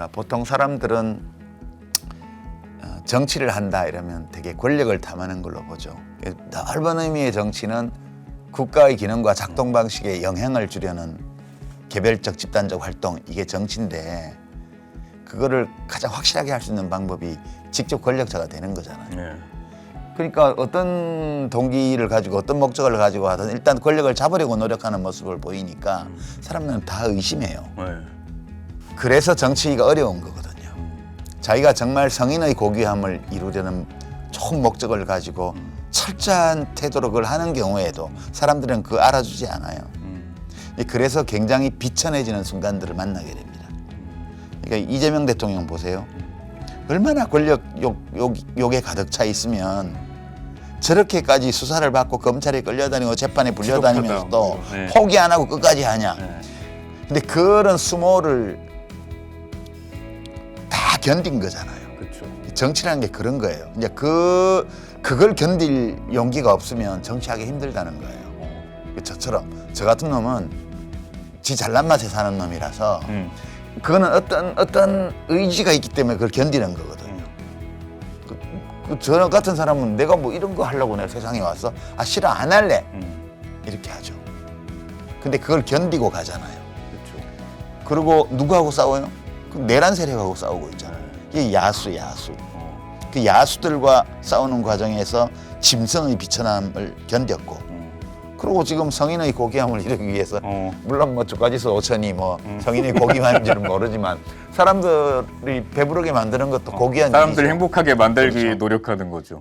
그러니까 보통 사람들은 어, 정치를 한다 이러면 되게 권력을 탐하는 걸로 보죠. 넓은 의미의 정치는 국가의 기능과 작동 방식에 영향을 주려는 개별적 집단적 활동 이게 정치인데 그거를 가장 확실하게 할 수 있는 방법이 직접 권력자가 되는 거잖아요. 네. 그러니까 어떤 동기를 가지고 어떤 목적을 가지고 하든 일단 권력을 잡으려고 노력하는 모습을 보이니까 사람들은 다 의심해요. 네. 그래서 정치가 어려운 거거든요. 자기가 정말 성인의 고귀함을 이루려는 좋은 목적을 가지고 철저한 태도로 그걸 하는 경우에도 사람들은 그거 알아주지 않아요. 음. 그래서 굉장히 비천해지는 순간들을 만나게 됩니다. 그러니까 이재명 대통령 보세요. 얼마나 권력 욕, 욕, 욕에 가득 차 있으면 저렇게까지 수사를 받고 검찰에 끌려다니고 재판에 불려다니면서도. 포기 안 하고 끝까지 하냐. 네. 근데 그런 수모를 다 견딘 거잖아요. 그렇죠. 정치라는 게 그런 거예요. 이제 그 그걸 견딜 용기가 없으면 정치하기 힘들다는 거예요. 저처럼 저 같은 놈은 지 잘난 맛에 사는 놈이라서 음. 그거는 어떤 어떤 의지가 있기 때문에 그걸 견디는 거거든요. 그, 그 저 같은 사람은 내가 뭐 이런 거 하려고 내가 세상에 왔어? 아 싫어 안 할래 음. 이렇게 하죠. 근데 그걸 견디고 가잖아요. 그렇죠. 그리고 누구하고 싸워요? 그 내란 세력하고 싸우고 있잖아요. 이게 야수, 야수. 어. 그 야수들과 싸우는 과정에서 짐승의 비천함을 견뎠고, 음. 그리고 지금 성인의 고귀함을 이루기 위해서 어. 물론 뭐 주가지수 5천이 뭐 성인의 고귀함인지는 모르지만 사람들이 배부르게 만드는 것도 고귀한 사람들 일이죠. 행복하게 만들기 그렇죠. 노력하는 거죠.